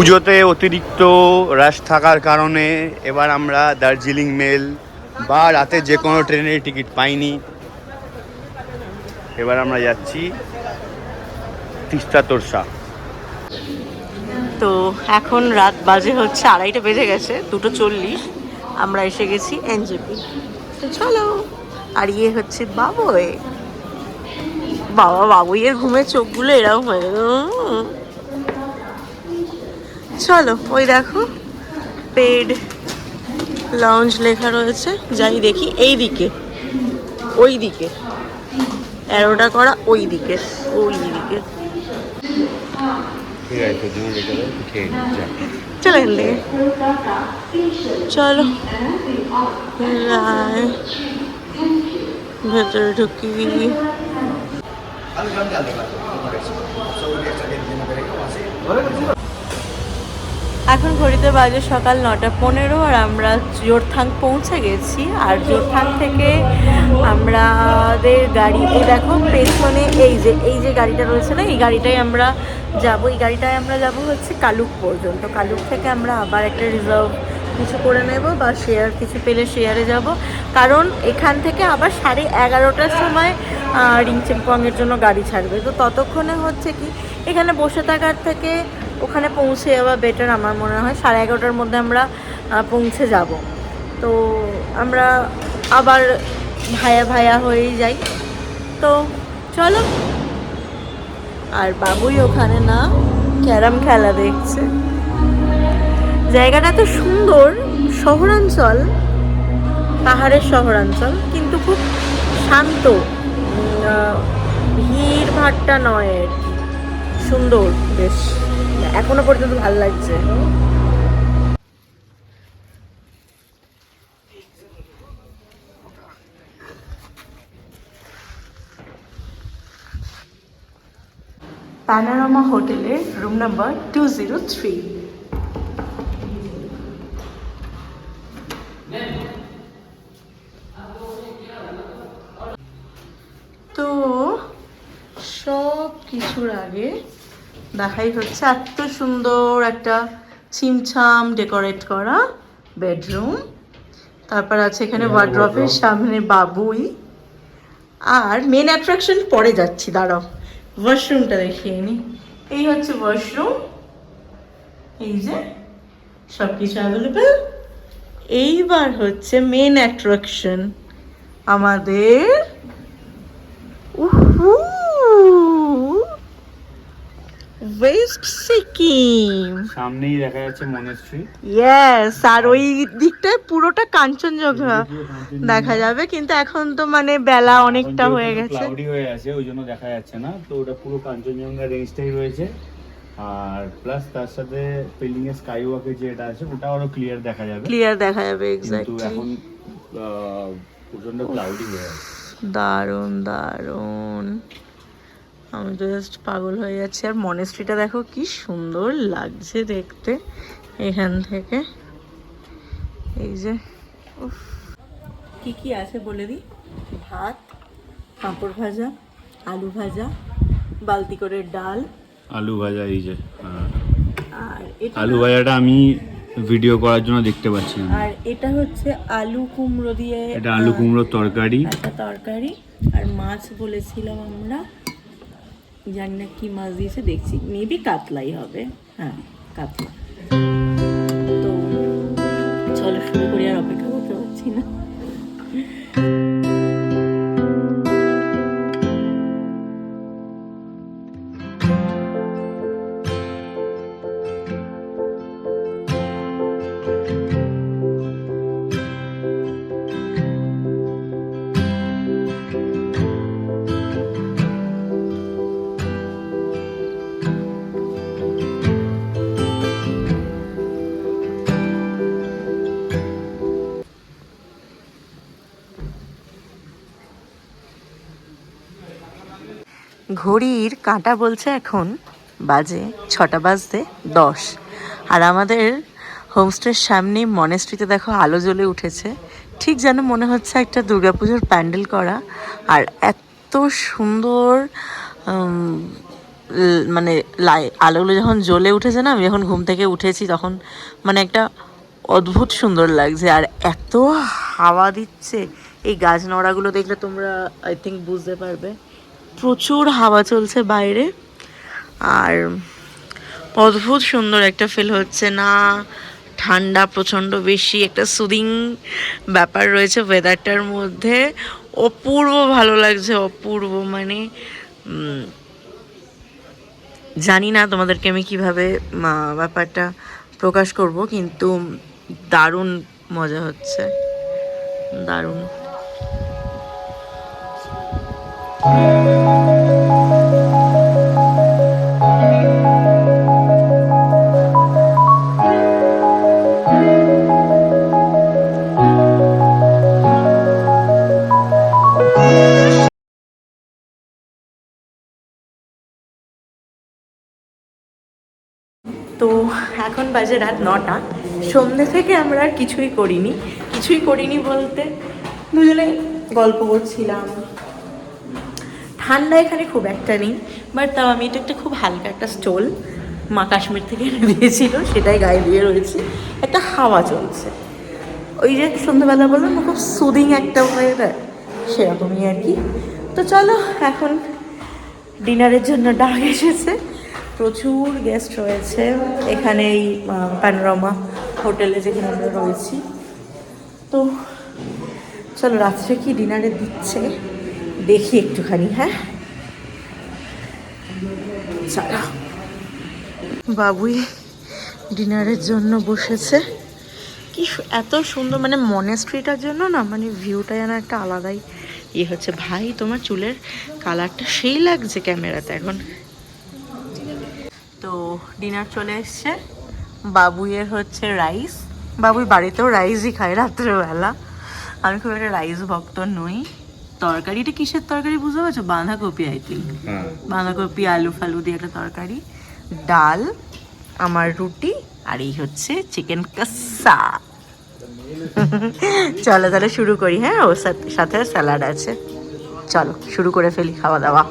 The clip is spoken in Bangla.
পুজোতে অতিরিক্ত রাশ থাকার কারণে এবার আমরা দার্জিলিং মেল বা রাতে যে কোনো ট্রেনের টিকিট পাইনি। এবার আমরা যাচ্ছি তিস্তা তোরসা। তো এখন রাত বাজে হচ্ছে আড়াইটা বেজে গেছে, দুটো চল্লিশ। আমরা এসে গেছি এনজেপি। তো চলো, আর ইয়ে হচ্ছে বাবুই বাবা, বাবুইয়ের ঘুমের চোখগুলো এরকম হয়ে। চলো ওই দেখো পেড লঞ্চ লেখা রয়েছে যাই দেখি এই দিকে ওই দিকে অ্যারোটা করা ওই দিকে ওই দিকে। চলো এখান থেকে চলো যাই। ভেতরে ঢুকি এখন ঘড়িতে বাজে সকাল নটা পনেরো আর আমরা জোরথাং পৌঁছে গেছি। আর জোরথাং থেকে আমাদের গাড়ি, এই দেখো, পেছনে এই যে এই যে গাড়িটা রয়েছে না, এই গাড়িটাই আমরা যাব। এই গাড়িটায় আমরা যাব হচ্ছে কালুক পর্যন্ত। কালুক থেকে আমরা আবার একটা রিজার্ভ কিছু করে নেব বা শেয়ার কিছু পেলে শেয়ারে যাব। কারণ এখান থেকে আবার সাড়ে এগারোটার সময় রিংচেমপংয়ের জন্য গাড়ি ছাড়বে। তো ততক্ষণে হচ্ছে কি, এখানে বসে থাকার থেকে ওখানে পৌঁছে যাওয়া বেটার আমার মনে হয়। সাড়ে এগারোটার মধ্যে আমরা পৌঁছে যাব। তো আমরা আবার ভায়া ভায়া হয়েই যাই। তো চলো। আর বাবুই ওখানে না ক্যারাম খেলা দেখছে। জায়গাটা তো সুন্দর, শহরাঞ্চল, পাহাড়ের শহরাঞ্চল, কিন্তু খুব শান্ত। ভিড় ভাট্টা নয় সুন্দর, বেশ। এখনও পর্যন্ত ভালো লাগছে। প্যানারামা হোটেলের room number two zero three তো সব কিছুর আগে দেখাই হচ্ছে এত সুন্দর একটা ছিমছাম ডেকোরেট করা বেডরুম। তারপর আছে এখানে ওয়ার্ড্রপের সামনে বাবুই। আর মেন অ্যাট্রাকশন পরে যাচ্ছি দাঁড়াও। ওয়াশরুমটা দেখিয়ে নি। এই হচ্ছে ওয়াশরুম এই যে সব কিছু অ্যাভেলেবেল এইবার হচ্ছে মেন অ্যাট্রাকশন আমাদের ওয়েস্ট সিকিম সামনেই দেখা যাচ্ছে মনেস্ট্রি ইয়েস আর ওই দিকটায় পুরোটা কাঞ্চনজঙ্ঘা দেখা যাবে কিন্তু এখন তো মানে বেলা অনেকটা হয়ে গেছে। ক্লাউডি হয়ে আছে ওই জন্য দেখা যাচ্ছে না। তো ওটা পুরো কাঞ্চনজঙ্ঘা রেঞ্জটাই রয়েছে। আর প্লাস তার সাথে পেলিং এর স্কাই ওয়াকের যেটা আছে ওটা আরও ক্লিয়ার দেখা যাবে। ক্লিয়ার দেখা যাবে কিন্তু এখন প্রচণ্ড ক্লাউডি হয়ে আছে। দারুণ দারুণ। আমি জাস্ট পাগল হয়ে যাচ্ছি আর মনেস্ট্রিটা দেখো কি সুন্দর লাগছে দেখতে এখান থেকে। এই যে উফ। কি কি আছে বলে দিই? ভাত পাঁপড় ভাজা আলু ভাজা বালতি করে ডাল। আলু ভাজা এই যে। আর এটা আলু ভাজাটা আমি ভিডিও করার জন্য দেখতে পাচ্ছি আর এটা হচ্ছে আলু কুমড়ো দিয়ে এটা আলু কুমড়োর তরকারি। একটা তরকারি। আর মাছ বলেছিলাম আমরা। জানি না কি মাছ দিয়েছে, দেখছি। মেবি কাতলাই হবে। হ্যাঁ কাতলা। তো চলো, শুরু করি আর অপেক্ষা করতে পারছি না। ঘড়ির কাঁটা বলছে এখন বাজে ছটা বাজতে দশ। আর আমাদের হোমস্টের সামনে মনেস্ট্রিতে দেখো আলো জ্বলে উঠেছে। ঠিক যেন মনে হচ্ছে একটা দুর্গাপুজোর প্যান্ডেল করা। আর এত সুন্দর মানে লাই, আলোগুলো যখন জ্বলে উঠেছে না, আমি যখন ঘুম থেকে উঠেছি তখন মানে একটা অদ্ভুত সুন্দর লাগছে। আর এত হাওয়া দিচ্ছে। এই গাছ নড়াগুলো দেখলে তোমরা আই থিঙ্ক বুঝতে পারবে। প্রচুর হাওয়া চলছে বাইরে। আর অদ্ভুত সুন্দর একটা ফিল হচ্ছে না, ঠান্ডা প্রচণ্ড বেশি, একটা সুদিং ব্যাপার রয়েছে ওয়েদারটার মধ্যে। অপূর্ব ভালো লাগছে, অপূর্ব মানে জানি না তোমাদেরকে আমি কীভাবে ব্যাপারটা প্রকাশ করব, কিন্তু দারুণ মজা হচ্ছে। দারুণ। তো এখন বাজে রাত নটা। সন্ধ্যে থেকে আমরা আর কিছুই করিনি। কিছুই করিনি বলতে দুজনে গল্প করছিলাম। ঠান্ডা এখানে খুব একটা নেই বাট তাও আমি এটা একটা খুব হালকা একটা স্টোল মা কাশ্মীর থেকে দিয়েছিল, সেটাই গায়ে দিয়ে রয়েছে। একটা হাওয়া চলছে। ওই যে সন্ধ্যাবেলা বললাম না, খুব সুদিং একটা হয়ে ওয়েদার সেরকমই আর কি। তো চলো, এখন ডিনারের জন্য ডাক এসেছে। প্রচুর গেস্ট রয়েছে। এখানে এই প্যানোরামা হোটেলে যেখানে আমরা রয়েছি। তো, চলো রাত্রে কি ডিনারে দিচ্ছে? দেখি একটুখানি হ্যাঁ? চলো। বাবুই ডিনারের জন্য বসেছে। কি এত সুন্দর মানে মনেস্ট্রিটার জন্য না মানে ভিউটা যেন একটা আলাদাই ইয়ে হচ্ছে। ভাই, তোমার চুলের কালারটা সেই লাগছে ক্যামেরাতে এখন। তো ডিনার চলে এসছে। বাবুইয়ের হচ্ছে রাইস বাবুই বাড়িতেও রাইসই খায় রাত্রেবেলা। আমি খুব একটা রাইস ভক্ত নই। তরকারিটা কিসের তরকারি বুঝতে পারছ? বাঁধাকপি আই থিঙ্ক হ্যাঁ। বাঁধাকপি আলু ফালু দিয়ে একটা তরকারি। ডাল আমার রুটি আর এই হচ্ছে চিকেন কষা চলো তাহলে শুরু করি হ্যাঁ? ওর সাথে সাথে স্যালাড আছে। চলো শুরু করে ফেলি খাওয়া দাওয়া